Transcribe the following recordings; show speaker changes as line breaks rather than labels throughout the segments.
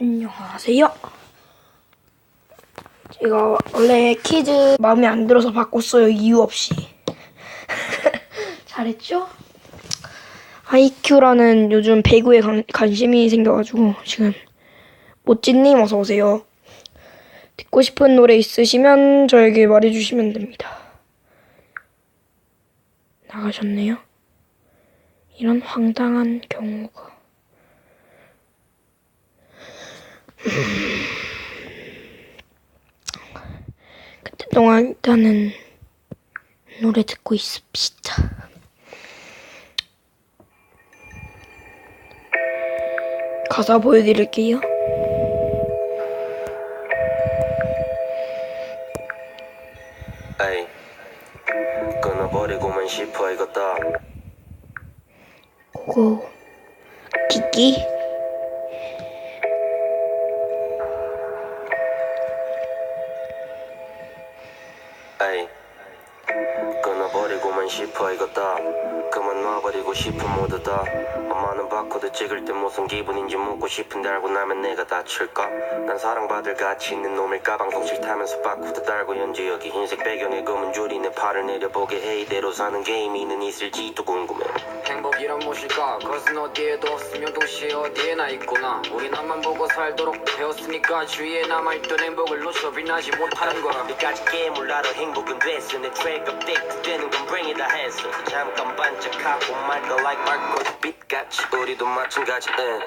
안녕하세요. 제가 원래 퀴즈 마음에 안 들어서 바꿨어요. 이유 없이. 잘했죠? 아이큐라는 요즘 배구에 관, 관심이 생겨가지고 지금 모찌님 어서 오세요. 듣고 싶은 노래 있으시면 저에게 말해주시면 됩니다. 나가셨네요. 이런 황당한 경우가. 그때 동안 일단은 노래 듣고 있읍시다. 가사 보여드릴게요.
에이 끊어버리고만 싶어 이것다
그거 기기
싶어 이것다. 그만 놔버리고 싶은 모두 다. 엄마는 바코드 찍을 때 무슨 기분인지 묻고 싶은데 알고 나면 내가 다칠까? 난 사랑받을 가치 있는 놈일까? 방송 싫다면서 바코드 달고 현재 여기 흰색 배경에 검은 줄이 내 팔을 내려보게. 해 이대로 사는 게임이는 있을지도 궁금해.
행복이란 무엇일까? 그것은 어디에도 없으며 도시에 어디에나 있구나. 우리 나만 보고 살도록 배웠으니까 주위에 남아있던 행복을 놓쳐 빛나지 못하는 거야.
여기까지 게임을 알아 행복은 됐어 내 트랙 업데이트 되는 건 bring it 했어. 잠깐 반짝하고 말까 like 말고 빛같이 우리도 마찬가지 응.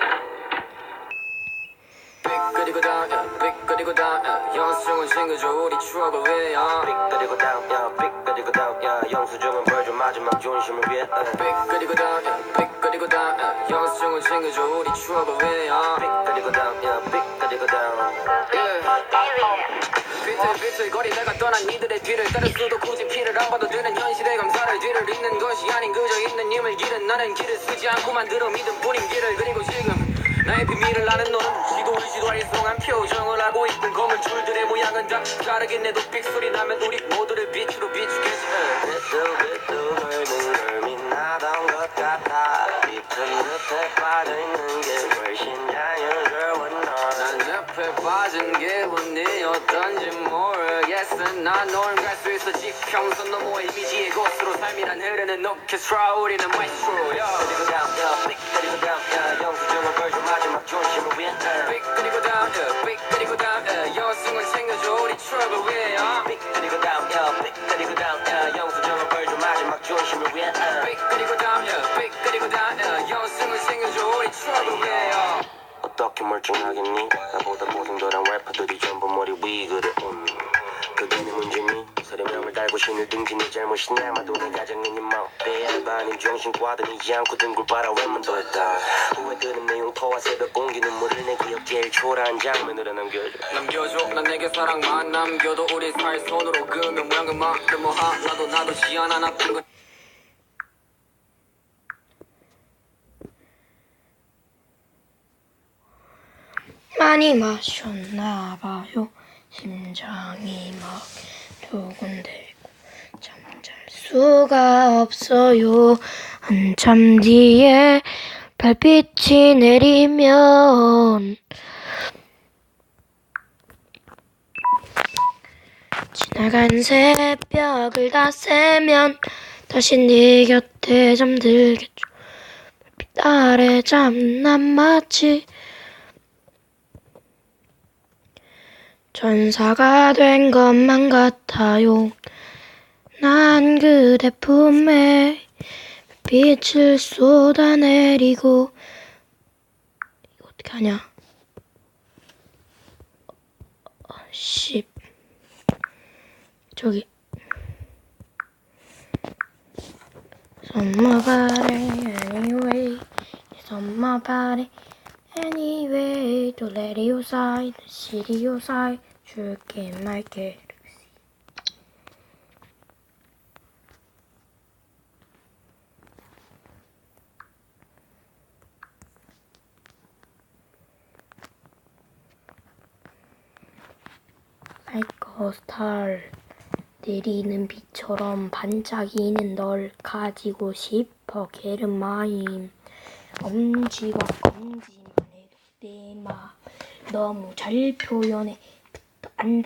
삐끄리고 다야 삐끄리고 다야 영수증은 챙겨줘 우리 추억을 위하여.
삐끄리고 다운 야 삐끄리고 다운 야 영수증은 벌줘 마지막 존심을 위해 응.
삐끄리고 다야 삐끄리고 다야 영수증은 챙겨줘 우리 추억을 위하여.
삐끄리고 다운 야 삐끄리고 다운
비틀비틀 거리다가 떠난 이들의 뒤를 따를 수도 굳이 피를 안 봐도 되는 현실의 감사를 뒤를 잇는 것이 아닌 그저 있는 힘을 기른 나는 길을 쓰지 않고 만들어 믿음 뿐인 길을 그리고 지금 나의 비밀을 아는 너는 시도를 시도할 성한 표정을 하고 있던 거물줄들의 모양은 다 다르긴 해도 삑소리 나면 우리 모두를 빛으로 비추겠지
비뚤비뚤 젊은 걸 빛나던 것 같아. 빛은 늪에 빠져있는 게 훨씬 자연스러워 넌
난 늪에 빠진 기분이었던지 모르겠어. 난널 갈수 있어. 지평선 너머의 이미지의 곳으로 삶이란 흐르는 오케스트라 우리는 마이스트로야
삐끄리고 다운 야 삐끄리고 다운 야 영수증을 벌줘 마지막 존심을 위해 멀쩡하겠니? 나보다 고생도란 래퍼들이 전부 머리 위 그래 음. 그게 내 문제니? 서류명을 달고 신을 네 잘못이냐 아마도 내 가정이니 뭐 빼앗아 아닌 정신 꽈드니지 않고 등굴 왜만 더 했다. 후회되는 내 용 토와 새벽 공기 눈물을 내 기억 제일 초라한 장면으로 남겨줘.
남겨줘. 난 내게 사랑만 남겨도 우리 살 손으로 그으면 모양은 말을 뭐 하나도 놔두지 않아 나쁜
많이 마셨나 봐요. 심장이 막 두근대고 잠잘 수가 없어요. 한참 뒤에 별빛이 내리면 지나간 새벽을 다 세면 다시 네 곁에 잠들겠죠. 별빛 아래 잠난 마치 전사가 된 것만 같아요. 난 그대 품에 빛을 쏟아내리고 이거 어떻게 하냐? 어, 씨 저기 Summer party anyway, summer party anyway. To let you side, the city you side, 줄게 말게. 아이고 스타일 내리는 비처럼 반짝이는 널 가지고 싶어 게르마임 엄지와 검지 내 너무 잘 표현해